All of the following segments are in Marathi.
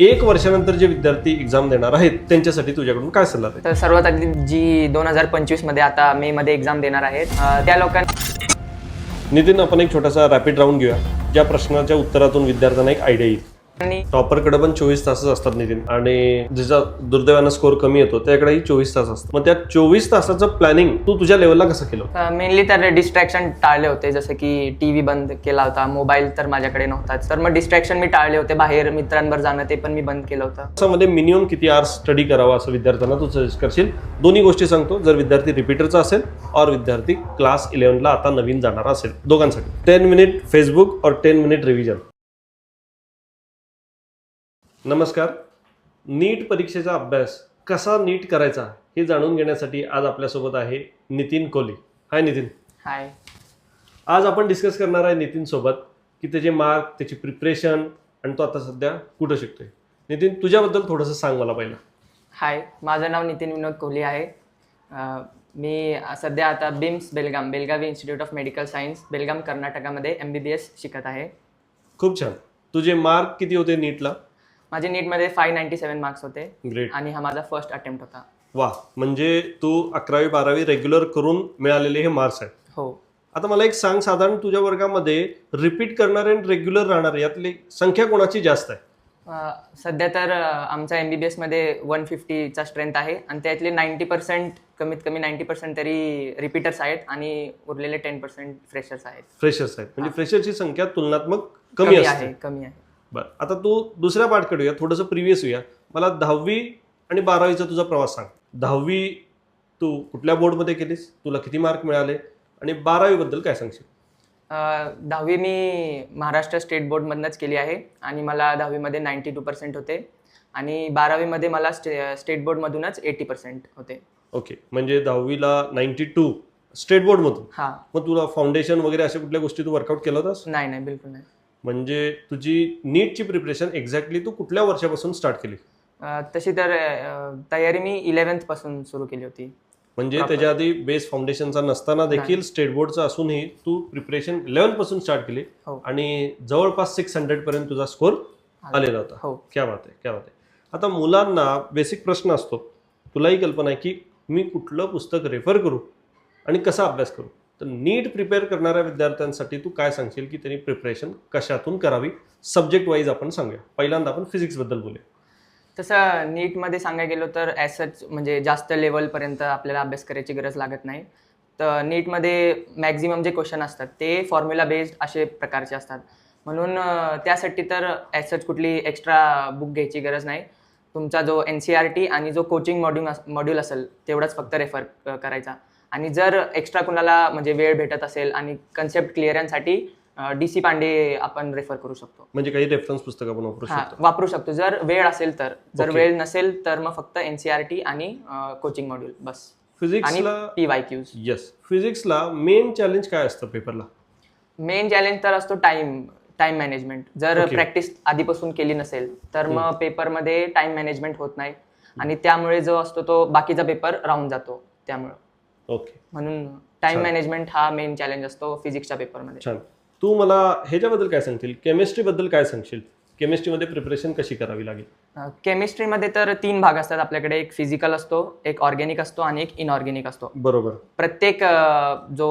एक वर्षानंतर जे विद्यार्थी एक्झाम देणार आहेत त्यांच्यासाठी तुझ्याकडून काय सल्ला आहे तर सर्वात आधी जी दोन हजार पंचवीसमध्ये आता मे मध्ये एक्झाम देणार आहेत अं, त्या लोकांना नितीन आपण एक छोटासा रॅपिड राऊंड घेऊया ज्या प्रश्नाच्या उत्तरातून विद्यार्थ्यांना एक आयडिया येईल. टॉपरकडे पण चोवीस तासच असतात नितीन. आणि ज्याचा दुर्दैवानं स्कोर कमी येतो त्याकडेही चोवीस तास असतात मग त्या चोवीस तासाचं प्लॅनिंग तू तुझ्या लेवलला कसं केलं? मेनली तर डिस्ट्रॅक्शन टाळले होते जसं की टी व्ही बंद केला होता मोबाईल तर माझ्याकडे नव्हताच. तर मग डिस्ट्रॅक्शन मी टाळले होते बाहेर मित्रांवर जाणं ते पण मी बंद केलं होतं. त्यामध्ये मिनिमम किती आवर्स स्टडी करावा असं विद्यार्थ्यांना तू सजेस्ट करशील? दोन्ही गोष्टी सांगतो. जर विद्यार्थी रिपीटरचा असेल और विद्यार्थी क्लास इलेव्हनला आता नवीन जाणारा असेल दोघांसाठी. टेन मिनिट फेसबुक और टेन मिनिट रिव्हिजन नमस्कार. नीट परीक्षेचा अभ्यास कसा नीट करायचा हे जाणून घेण्यासाठी आज आपल्यासोबत आहे नितीन कोहली हाय नितीन. हाय. आज आपण डिस्कस करणार आहे नितीन सोबत की त्याचे मार्क त्याची प्रिपरेशन आणि तो आता सध्या कुठं शिकतोय. नितीन तुझ्याबद्दल थोडंसं सांग मला पहिलं. हाय. माझं नाव नितीन विनोद कोहली आहे. अं, मी सध्या आता BIMS Belgaum Belagavi institute of medical science Belgaum कर्नाटकामध्ये एम बी बी एस शिकत आहे. खूप छान. तुझे मार्क किती होते नीटला? माझे नीटमध्ये फाय नाईन्टी सेवन मार्क्स होते. ग्रेट आणि हा माझा फर्स्ट अटेम्प्ट होता. वा म्हणजे तू अकरावी बारावी रेग्युलर करून मिळालेले हे मार्क्स आहेत. हो. आता मला एक सांग साधारण तुझ्या वर्गामध्ये रिपीट करणारे आणि रेग्युलर राहणारे यातली संख्या कोणाची जास्त आहे? अ, सध्या तर अ, आमच्या एम बी बी एसमध्ये वन फिफ्टीचा स्ट्रेंथ आहे आणि त्यातले नाईन्टी पर्सेंट कमीत कमी नाईन्टी पर्सेंट तरी रिपीटर्स आहेत आणि उरलेले टेन पर्सेंट फ्रेशर्स आहेत. फ्रेशर्स आहेत. म्हणजे फ्रेशरची संख्या तुलनात्मक कमी कमी असते. आहे कमी आहे. बरं. आता तू दुसऱ्या पार्टकडे येऊया. थोडंसं प्रिव्हियस येऊया. मला दहावी आणि बारावीचा तुझा प्रवास सांग. दहावी तू कुठल्या बोर्डमध्ये केलीस? तुला किती मार्क मिळाले? आणि बारावीबद्दल काय सांगशील? दहावी मी महाराष्ट्र स्टेट बोर्डमधनंच केली आहे. आणि मला दहावीमध्ये नाईन्टी टू पर्सेंट होते. आणि बारावीमध्ये मला स्टे स्टेट बोर्डमधूनच एटी पर्सेंट होते. ओके. म्हणजे दहावीला नाईन्टी टू स्टेट बोर्डमधून हां. मग तुला फाउंडेशन वगैरे अशा कुठल्या गोष्टी तू वर्कआउट केला होतास? नाही नाही. बिलकुल नाही. म्हणजे तुझी नीटची प्रिपरेशन एक्झॅक्टली तू कुठल्या वर्षापासून स्टार्ट केली? तशी तर तयारी मी इलेवन्थपासून सुरू केली होती. म्हणजे. त्याच्या आधी बेस फाउंडेशनचा नसताना देखील स्टेट बोर्डचा असूनही तू प्रिपरेशन इलेव्हनपासून स्टार्ट केली हो. आणि जवळपास सिक्स हंड्रेड पर्यंत तुझा स्कोर आलेला होता. हो. क्या बात आहे क्या बात आहे. आता मुलांना बेसिक प्रश्न असतो. तुलाही कल्पना आहे की मी कुठलं पुस्तक रेफर करू आणि कसा अभ्यास करू? तर नीट प्रिपेअर करणाऱ्या विद्यार्थ्यांसाठी तू काय सांगशील की त्यांनी प्रिपरेशन कशातून करावी? सब्जेक्ट वाईज आपण सांगूया. पहिल्यांदा आपण फिजिक्सबद्दल बोलूया. तसं नीटमध्ये सांगायला गेलो तर ॲसच म्हणजे जास्त लेवलपर्यंत आपल्याला अभ्यास करायची गरज लागत नाही. तर नीटमध्ये मॅक्झिमम जे क्वेश्चन असतात ते फॉर्म्युला बेस्ड असे प्रकारचे असतात. म्हणून त्यासाठी तर ॲसच कुठली एक्स्ट्रा बुक घ्यायची गरज नाही. तुमचा जो एन सी आर टी आणि जो कोचिंग मॉड्यूल मॉड्यूल असेल तेवढाच फक्त रेफर करायचा. आणि जर एक्स्ट्रा कुणाला म्हणजे वेळ भेटत असेल आणि कन्सेप्ट क्लिअरन्ससाठी डी सी पांडे आपण रेफर करू शकतो. म्हणजे काही रेफरन्स पुस्तक आपण वापरू शकतो. वापरू शकतो. जर वेळ असेल तर. जर Okay. वेळ नसेल तर मग फक्त एनसीआरटी आणि कोचिंग मॉड्यूल बस. आणि फिजिक्सला पी वाय क्यूज येस फिजिक्सला मेन चॅलेंज काय असतं पेपरला मेन चॅलेंज तर असतो टाइम टाइम मॅनेजमेंट जर Okay. प्रॅक्टिस आधीपासून केली नसेल तर मग पेपरमध्ये टाइम मॅनेजमेंट होत नाही. आणि त्यामुळे जो असतो तो बाकीचा पेपर राहून जातो त्यामुळं. ओके. म्हणून टाइम. मॅनेजमेंट हा मेन चॅलेंज असतो फिजिक्सच्या पेपरमध्ये छान. तू मला ह्याच्याबद्दल काय सांगशील? केमिस्ट्रीबद्दल काय सांगशील? केमिस्ट्रीमध्ये प्रिपरेशन कशी करावी लागेल? केमिस्ट्रीमध्ये तर तीन भाग असतात आपल्याकडे. एक फिजिकल असतो एक ऑर्गॅनिक असतो आणि एक इनऑर्गॅनिक असतो. बरोबर. प्रत्येक जो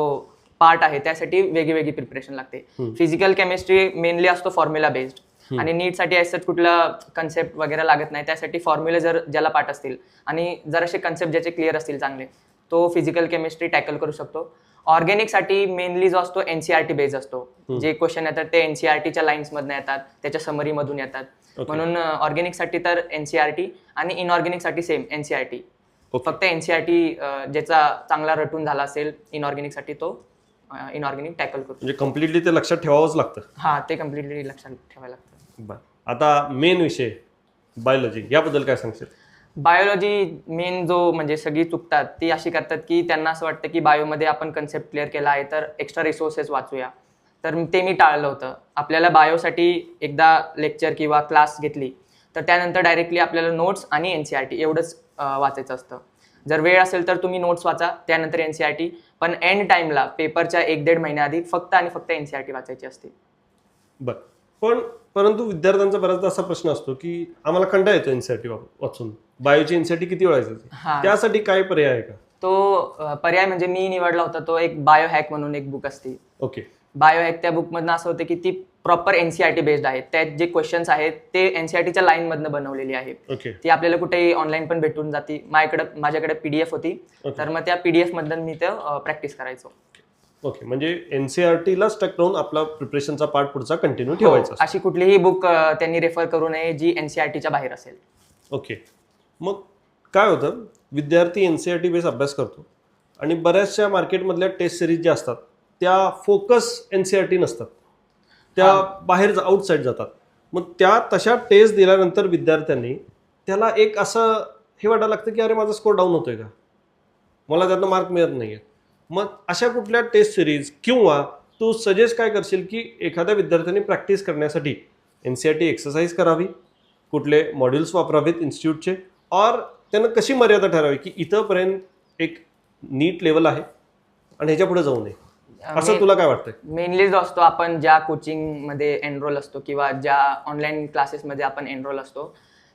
पार्ट आहे त्यासाठी वेगळी वेगळी प्रिपरेशन लागते. फिजिकल केमिस्ट्री मेनली असतो फॉर्म्युला बेस्ड. आणि नीटसाठी असं कुठलं कन्सेप्ट वगैरे लागत नाही. त्यासाठी फॉर्म्युले जर ज्याला पाठ असतील आणि जर असे कन्सेप्ट ज्याचे क्लिअर असतील चांगले तो फिजिकल केमिस्ट्री टॅकल करू शकतो. ऑर्गॅनिकसाठी मेनली जो असतो एनसीआरटी बेस्ड असतो. हम्म. जे क्वेश्चन येतात ते एनसीआरटीच्या लाईन्समधून येतात त्याच्या समरीमधून येतात. म्हणून ऑर्गॅनिकसाठी तर एनसीआरटी आणि इनऑर्गॅनिकसाठी सेम एनसीआरटी फक्त एनसीआरटी ज्याचा चांगला रटून झाला असेल इनऑर्गॅनिकसाठी तो इनऑर्गॅनिक टॅकल करतो म्हणजे कम्प्लिटली ते लक्षात ठेवावंच लागतं. हा ते कम्प्लिटली लक्षात ठेवायला लागतं. बरं. आता मेन विषय बायोलॉजी याबद्दल काय सांगशील? बायोलॉजी मेन जो म्हणजे सगळी चुकतात ती अशी करतात की त्यांना असं वाटतं की बायोमध्ये आपण कन्सेप्ट क्लिअर केला आहे तर एक्स्ट्रा रिसोर्सेस वाचूया. तर ते मी टाळलं होतं. आपल्याला बायोसाठी एकदा लेक्चर किंवा क्लास घेतली तर त्यानंतर डायरेक्टली आपल्याला नोट्स आणि एन सी आर टी एवढंच वाचायचं असतं. जर वेळ असेल तर तुम्ही नोट्स वाचा त्यानंतर एन सी आर टी पण एंड टाईमला पेपरच्या एक दीड महिन्याआधी फक्त आणि फक्त एन सी आर टी वाचायची असते. बरं. पण परंतु विद्यार्थ्यांचा बऱ्याचदा असा प्रश्न असतो की आम्हाला कंटाळ येतो एन सी आर टी वाचून. बायोची एनसीआरटी किती वेळायचं हा. त्यासाठी काय पर्याय आहे का? तो पर्याय म्हणजे मी निवडला होता तो एक बायो हॅक म्हणून एक बुक असते. ओके. बायो हॅक त्या बुकमधनं असं होतं की ती प्रॉपर एनसीआरटी बेस्ड आहे. त्यात जे क्वेश्चन्स आहेत ते एनसीआरटीच्या लाईन मधनं बनवलेली आहे. ती आपल्याला कुठेही ऑनलाईन पण भेटून जाते. माझ्याकडे माझ्याकडे पीडीएफ होती. तर मग त्या पीडीएफ मधनं मी ते प्रॅक्टिस करायचो. ओके. म्हणजे एनसीआरटीला स्टक राहून आपला प्रिपरेशनचा पार्ट पुढचा कंटिन्यू हो, ठेवायचा. अशी कुठलीही बुक त्यांनी रेफर करू नये जी एनसीआरटीच्या बाहेर असेल. ओके. मग काय होतं? विद्यार्थी N C R T base अभ्यास करतो आणि बऱ्याचशा मार्केटमधल्या टेस्ट सिरीज ज्या असतात त्या focus N C R T नसतात. त्या बाहेर आउटसाईड जातात. मग त्या तशा टेस्ट दिल्यानंतर विद्यार्थ्यांनी त्याला एक असं हे वाटायला लागतं की अरे माझा स्कोर डाऊन होतोय का? मला त्यातनं मार्क मिळत नाही आहेत मग अशा कुठल्या टेस्ट सिरीज किंवा तू सजेस्ट काय करशील की एखाद्या विद्यार्थ्यांनी प्रॅक्टिस करण्यासाठी N C R T exercise करावी कुठले मॉड्यूल्स वापरावेत इन्स्टिट्यूटचे और त्यानं कशी मर्यादा ठरावी की इथंपर्यंत एक नीट लेवल आहे आणि ह्याच्या पुढे जाऊ नये? असं तुला काय वाटतंय? मेनली जो असतो आपण ज्या कोचिंगमध्ये एनरोल असतो किंवा ज्या ऑनलाईन क्लासेसमध्ये आपण एनरोल असतो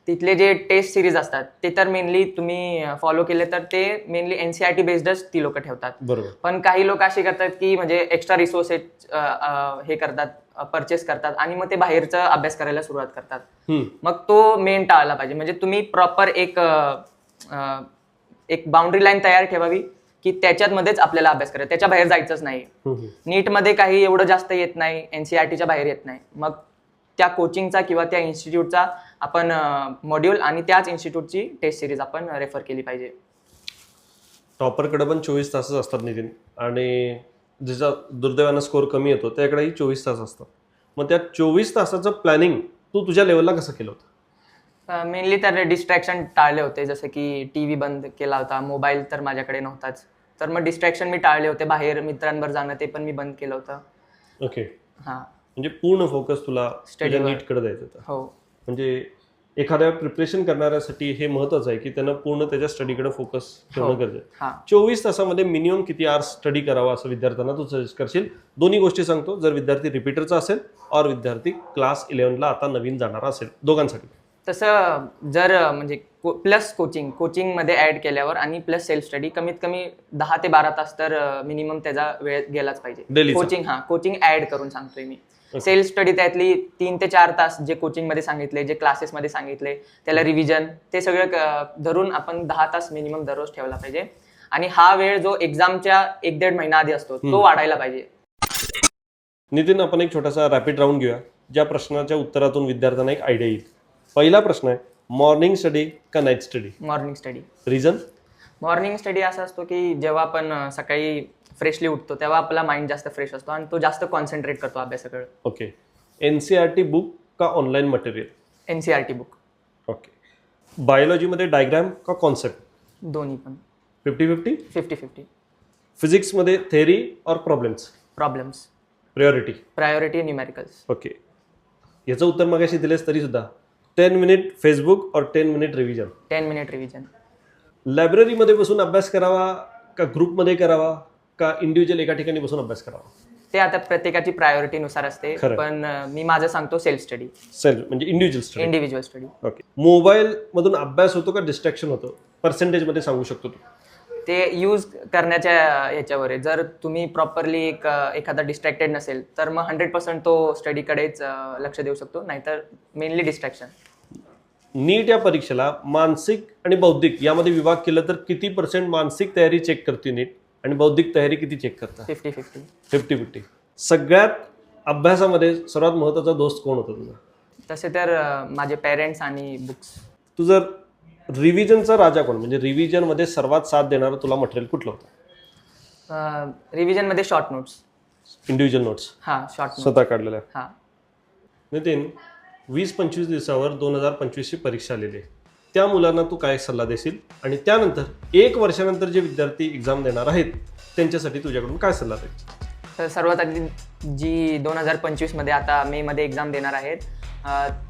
तिथले जे टेस्ट सिरीज असतात ते तर मेनली तुम्ही फॉलो केले तर ते मेनली एनसीआरटी बेस्डच ती लोक ठेवतात. बरोबर. पण काही लोक असे करतात की म्हणजे एक्स्ट्रा रिसोर्सेस हे करतात परचेस करतात आणि मग ते बाहेरचा अभ्यास करायला सुरुवात करतात. मग तो मेन टाळला पाहिजे. म्हणजे तुम्ही प्रॉपर एक एक बाउंड्री लाईन तयार ठेवावी की त्याच्यात मध्येच आपल्याला अभ्यास करायचा. त्याच्या बाहेर जायचंच नाही. नीटमध्ये काही एवढं जास्त येत नाही एनसीआरटीच्या बाहेर येत नाही. मग त्या कोचिंगचा किंवा त्या इन्स्टिट्यूटचा आपण मॉड्यूल आणि त्याच इन्स्टिट्यूटची टेस्ट सिरीज आपण रेफर केली पाहिजे. टॉपरकडे पण चोवीस तासच असतात नितीन. आणि ज्याचा दुर्दैवानं स्कोर कमी येतो त्याकडेही चोवीस तास असतात. मग त्या चोवीस तासाचं प्लॅनिंग तू तुझ्या लेवलला कसं केलं होतं? मेनली तर डिस्ट्रॅक्शन टाळले होते. जसं की टी व्ही बंद केला होता मोबाईल तर माझ्याकडे नव्हताच. तर मग डिस्ट्रॅक्शन मी टाळले होते. बाहेर मित्रांवर जाणं ते पण मी बंद केलं होतं. ओके हां. म्हणजे पूर्ण फोकस तुला. नीटकडे द्यायचं होतं हो म्हणजे एखाद्या प्रिपरेशन करणाऱ्यासाठी हे महत्वाचं आहे की त्यानं पूर्ण त्याच्या स्टडीकडे फोकस ठेवणं हो. गरजेचं आहे चोवीस तासामध्ये मिनिमम किती आवर्स स्टडी करावा असं विद्यार्थ्यांना तू सजेस्ट करशील दोन्ही गोष्टी सांगतो जर विद्यार्थी रिपीटरचा असेल और विद्यार्थी क्लास इलेव्हनला आता नवीन जाणारा असेल दोघांसाठी तसं जर म्हणजे प्लस कोचिंग कोचिंगमध्ये ॲड केल्यावर आणि प्लस सेल्फ स्टडी कमीत कमी दहा ते बारा तास तर मिनिमम त्याचा वेळ गेलाच पाहिजे. कोचिंग हा कोचिंग ऍड करून सांगतोय मी. सेल्फ स्टडी त्यातली तीन ते चार तास जे कोचिंगमध्ये सांगितले जे क्लासेसमध्ये सांगितले त्याला रिव्हिजन ते सगळं धरून आपण दहा तास मिनिमम दररोज ठेवला पाहिजे. आणि हा वेळ जो एक्झामच्या एक दीड महिना आधी असतो तो वाढायला पाहिजे. नितीन आपण एक छोटासा रॅपिड राऊंड घेऊया ज्या प्रश्नाच्या उत्तरातून विद्यार्थ्यांना एक आयडिया येईल. पहिला प्रश्न आहे मॉर्निंग स्टडी का night study morning study reason morning study असा असतो की जेव्हा आपण सकाळी फ्रेशली उठतो तेव्हा आपला माइंड जास्त फ्रेश असतो आणि तो जास्त कॉन्सन्ट्रेट करतो अभ्यासाकडे. Okay N C R T book का online material N C R T book okay बायोलॉजीमध्ये diagram का कॉन्सेप्ट दोन्ही पण. फिफ्टी फिफ्टी फिफ्टी फिफ्टी फिजिक्समध्ये थेअरी और problems problems priority priority numericals okay याचं उत्तर मगाशी दिलेस तरी सुद्धा टेन मिनिट फेसबुक और ten minute revision ten minute revision लायब्ररीमध्ये बसून अभ्यास करावा का ग्रुपमध्ये करावा? का इंडिव्हिज्युअल एका ठिकाणी बसून अभ्यास करावा? ते आता प्रत्येकाची प्रायोरिटीनुसार असते खरं. पण अं, मी माझं सांगतो सेल्फ स्टडी सेल्फ म्हणजे individual study individual study okay mobile मधून अभ्यास होतो का डिस्ट्रॅक्शन होतं? पर्सेंटेजमध्ये सांगू शकतो तू? ते यूज करण्याच्या याच्यावर आहे. जर तुम्ही प्रॉपरली एक अं, एखादा डिस्ट्रॅक्टेड नसेल तर मग हंड्रेड पर्सेंट तो स्टडीकडेच लक्ष देऊ शकतो. नाहीतर मेनली डिस्ट्रॅक्शन नीट या परीक्षेला मानसिक आणि बौद्धिक यामध्ये विभाग केला तर किती पर्सेंट मानसिक तयारी चेक करते नीट? आणि बौद्धिक तयारी किती चेक करता? फिफ्टी फिफ्टी फिफ्टी फिफ्टी सगळ्यात अभ्यासामध्ये सर्वात महत्त्वाचा दोस्त कोण होता तुझा? तसे तर अं, माझे पेरेंट्स आणि बुक्स तू जर रिव्हिजनचा राजा कोण? म्हणजे रिव्हिजनमध्ये सर्वात साथ देणारं तुला मटेरियल कुठलं होतं? रिव्हिजनमध्ये शॉर्ट नोट्स इंडिव्हिज्युअल नोट्स हां शॉर्ट नोट्स स्वतः काढलेल्या. हां. नितीन वीस पंचवीस दिवसावर दोन हजार पंचवीसची परीक्षा आलेली आहे. त्या मुलांना तू काय सल्ला देशील? आणि त्यानंतर एक वर्षानंतर जे विद्यार्थी एक्झाम देणार आहेत त्यांच्यासाठी तुझ्याकडून काय सल्ला देईल तर सर्वात आधी जी दोन हजार पंचवीसमध्ये आता मेमध्ये एक्झाम देणार आहेत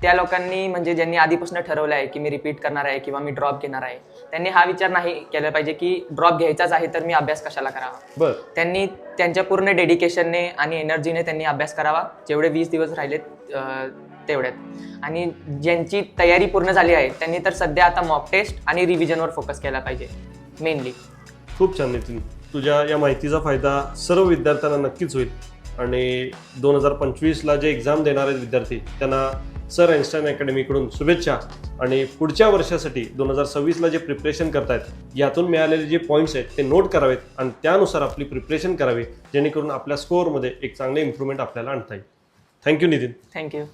त्या लोकांनी म्हणजे ज्यांनी आधीपासून ठरवलं आहे की मी रिपीट करणार आहे किंवा मी ड्रॉप घेणार आहे त्यांनी हा विचार नाही केला पाहिजे की ड्रॉप घ्यायचाच आहे तर मी अभ्यास कशाला करावा? बर. त्यांनी त्यांच्या पूर्ण डेडिकेशनने आणि एनर्जीने त्यांनी अभ्यास करावा. जेवढे वीस दिवस राहिलेत तेवढ्यात. आणि ज्यांची तयारी पूर्ण झाली आहे त्यांनी तर सध्या आता मॉक टेस्ट आणि रिव्हिजनवर फोकस केला पाहिजे मेनली खूप छान नितीन. तुझ्या या माहितीचा फायदा सर्व विद्यार्थ्यांना नक्कीच होईल. आणि दोन हजार पंचवीसला जे एक्झाम देणार आहेत विद्यार्थी त्यांना सर आईन्स्टाईन अकॅडमीकडून शुभेच्छा. आणि पुढच्या वर्षासाठी दोन हजार सव्वीसला जे प्रिपरेशन करतायत यातून मिळालेले जे पॉईंट्स आहेत ते नोट करावेत आणि त्यानुसार आपली प्रिपरेशन करावी जेणेकरून आपल्या स्कोअरमध्ये एक चांगले इम्प्रूव्हमेंट आपल्याला आणता येईल. थँक्यू नितीन. थँक्यू